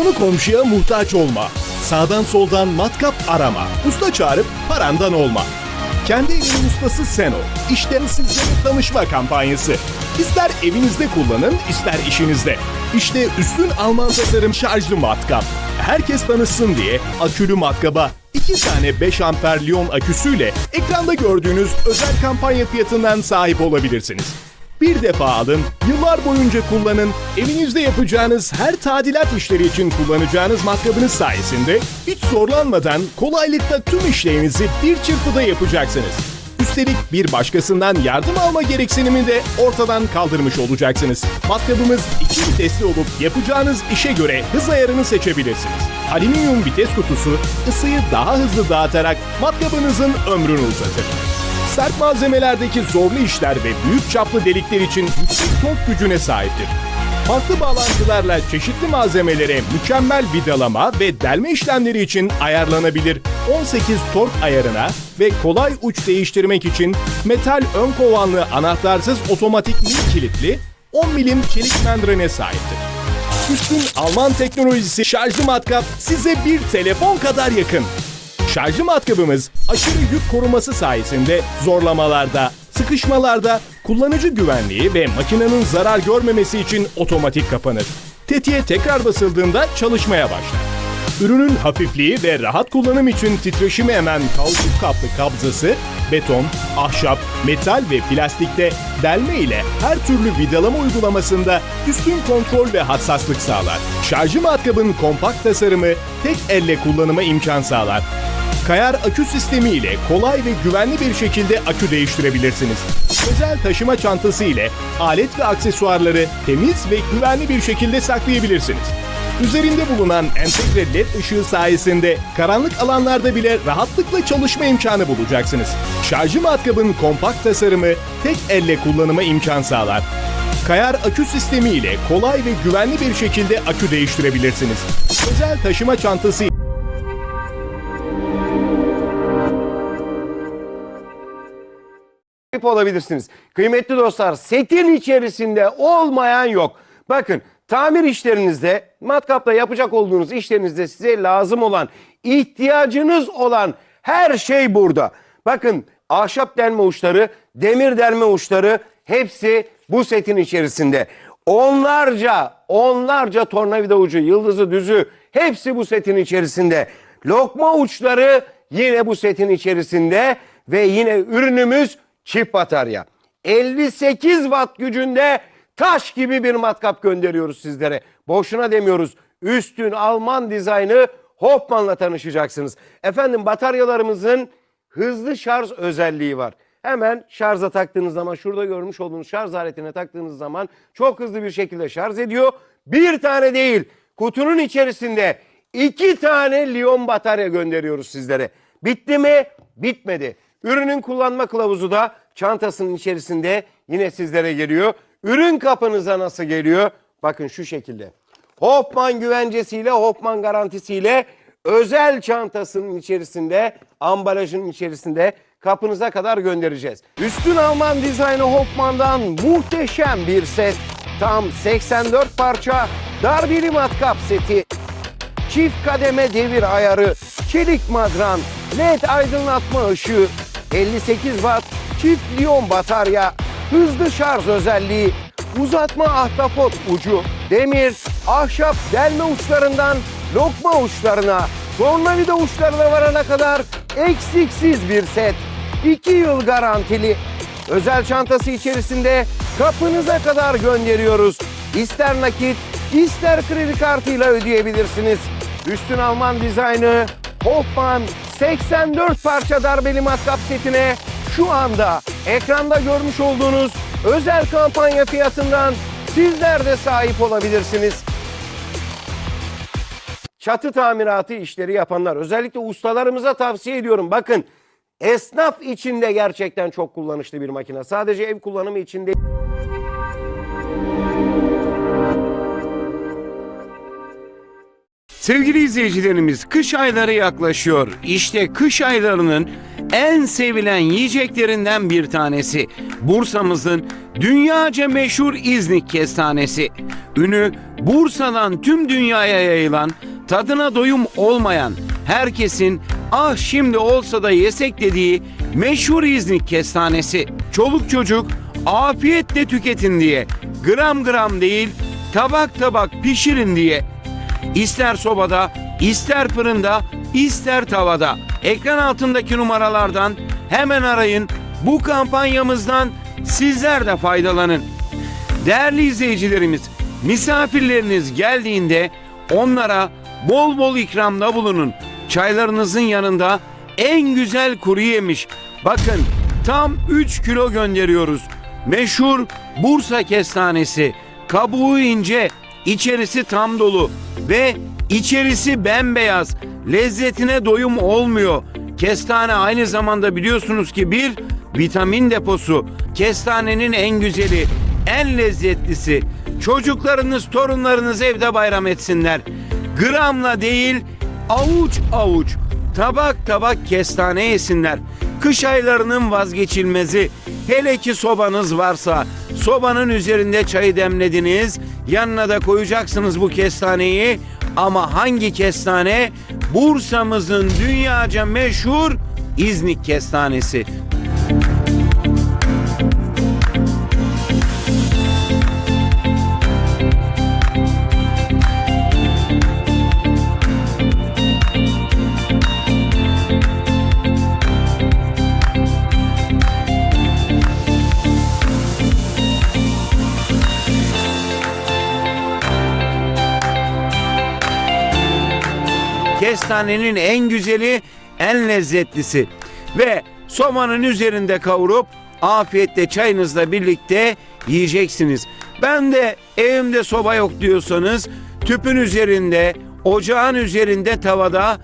Konu komşuya muhtaç olma. Sağdan soldan matkap arama. Usta çağırıp parandan olma. Kendi evinin ustası sen ol. İşte sizlere tanışma kampanyası. İster evinizde kullanın, ister işinizde. İşte üstün Alman tasarım şarjlı matkap. Herkes tanışsın diye akülü matkaba 2 tane 5 amper Lyon aküsüyle ekranda gördüğünüz özel kampanya fiyatından sahip olabilirsiniz. Bir defa alın, yıllar boyunca kullanın, evinizde yapacağınız her tadilat işleri için kullanacağınız matkabınız sayesinde hiç zorlanmadan kolaylıkla tüm işlerinizi bir çırpıda yapacaksınız. Üstelik bir başkasından yardım alma gereksinimi de ortadan kaldırmış olacaksınız. Matkabımız iki vitesli olup yapacağınız işe göre hız ayarını seçebilirsiniz. Alüminyum vites kutusu ısıyı daha hızlı dağıtarak matkabınızın ömrünü uzatır. Sert malzemelerdeki zorlu işler ve büyük çaplı delikler için yüksek tork gücüne sahiptir. Farklı bağlantılarla çeşitli malzemelere mükemmel vidalama ve delme işlemleri için ayarlanabilir 18 tork ayarına ve kolay uç değiştirmek için metal ön kovanlı anahtarsız otomatik mil kilitli 10 milim çelik membrane sahiptir. Üstün Alman teknolojisi şarjlı matkap size bir telefon kadar yakın. Şarjlı matkabımız aşırı yük koruması sayesinde zorlamalarda, sıkışmalarda kullanıcı güvenliği ve makinenin zarar görmemesi için otomatik kapanır. Tetiğe tekrar basıldığında çalışmaya başlar. Ürünün hafifliği ve rahat kullanım için titreşimi emen kauçuk kaplı kabzası, beton, ahşap, metal ve plastikte delme ile her türlü vidalama uygulamasında üstün kontrol ve hassaslık sağlar. Şarjı matkabın kompakt tasarımı tek elle kullanıma imkan sağlar. Kayar akü sistemi ile kolay ve güvenli bir şekilde akü değiştirebilirsiniz. Özel taşıma çantası ile alet ve aksesuarları temiz ve güvenli bir şekilde saklayabilirsiniz. Üzerinde bulunan entegre led ışığı sayesinde karanlık alanlarda bile rahatlıkla çalışma imkanı bulacaksınız. Şarjı matkabın kompakt tasarımı tek elle kullanıma imkan sağlar. Kayar akü sistemi ile kolay ve güvenli bir şekilde akü değiştirebilirsiniz. Özel taşıma çantası sahip olabilirsiniz. Kıymetli dostlar setin içerisinde olmayan yok. Bakın tamir işlerinizde matkapla yapacak olduğunuz işlerinizde size lazım olan ihtiyacınız olan her şey burada. Bakın ahşap delme uçları, demir delme uçları hepsi bu setin içerisinde. Onlarca, onlarca tornavida ucu, yıldızı, düzü hepsi bu setin içerisinde. Lokma uçları yine bu setin içerisinde ve yine ürünümüz çift batarya. 58 watt gücünde taş gibi bir matkap gönderiyoruz sizlere. Boşuna demiyoruz. Üstün Alman dizaynı Hoffman'la tanışacaksınız. Efendim bataryalarımızın hızlı şarj özelliği var. Hemen şarja taktığınız zaman şurada görmüş olduğunuz şarj aletine taktığınız zaman çok hızlı bir şekilde şarj ediyor. Bir tane değil kutunun içerisinde iki tane Lyon batarya gönderiyoruz sizlere. Bitti mi? Bitmedi. Ürünün kullanma kılavuzu da çantasının içerisinde yine sizlere geliyor. Ürün kapınıza nasıl geliyor? Bakın şu şekilde. Hoffman güvencesiyle, Hoffman garantisiyle özel çantasının içerisinde, ambalajının içerisinde kapınıza kadar göndereceğiz. Üstün Alman dizaynı Hoffman'dan muhteşem bir set. Tam 84 parça darbeli matkap seti. Çift kademe devir ayarı, çelik madran, led aydınlatma ışığı, 58 watt çift liyon batarya, hızlı şarj özelliği, uzatma ahtapot ucu, demir, ahşap delme uçlarından lokma uçlarına, tornavida uçlarına varana kadar eksiksiz bir set. 2 yıl garantili. Özel çantası içerisinde kapınıza kadar gönderiyoruz. İster nakit, ister kredi kartıyla ödeyebilirsiniz. Üstün Alman dizaynı Hoffman 84 parça darbeli matkap setine şu anda ekranda görmüş olduğunuz özel kampanya fiyatından sizler de sahip olabilirsiniz. Çatı tamiratı işleri yapanlar özellikle ustalarımıza tavsiye ediyorum. Bakın esnaf içinde gerçekten çok kullanışlı bir makine. Sadece ev kullanımı için değil. Sevgili izleyicilerimiz kış ayları yaklaşıyor. İşte kış aylarının en sevilen yiyeceklerinden bir tanesi. Bursa'mızın dünyaca meşhur İznik kestanesi. Ünü Bursa'dan tüm dünyaya yayılan, tadına doyum olmayan, herkesin ah şimdi olsa da yesek dediği meşhur İznik kestanesi. Çoluk çocuk afiyetle tüketin diye, gram gram değil tabak tabak pişirin diye İster sobada, ister fırında, ister tavada. Ekran altındaki numaralardan hemen arayın. Bu kampanyamızdan sizler de faydalanın. Değerli izleyicilerimiz, misafirleriniz geldiğinde onlara bol bol ikramda bulunun. Çaylarınızın yanında en güzel kuru yemiş. Bakın tam 3 kilo gönderiyoruz. Meşhur Bursa kestanesi. Kabuğu ince, içerisi tam dolu ve içerisi bembeyaz. Lezzetine doyum olmuyor. Kestane aynı zamanda biliyorsunuz ki bir vitamin deposu. Kestanenin en güzeli, en lezzetlisi. Çocuklarınız, torunlarınız evde bayram etsinler. Gramla değil, avuç avuç, tabak tabak kestane yesinler. Kış aylarının vazgeçilmezi. Hele ki sobanız varsa, sobanın üzerinde çayı demlediniz, yanına da koyacaksınız bu kestaneyi. Ama hangi kestane? Bursa'mızın dünyaca meşhur İznik kestanesi. Kestanenin en güzeli, en lezzetlisi. Ve sobanın üzerinde kavurup afiyetle çayınızla birlikte yiyeceksiniz. Ben de evimde soba yok diyorsanız tüpün üzerinde, ocağın üzerinde tavada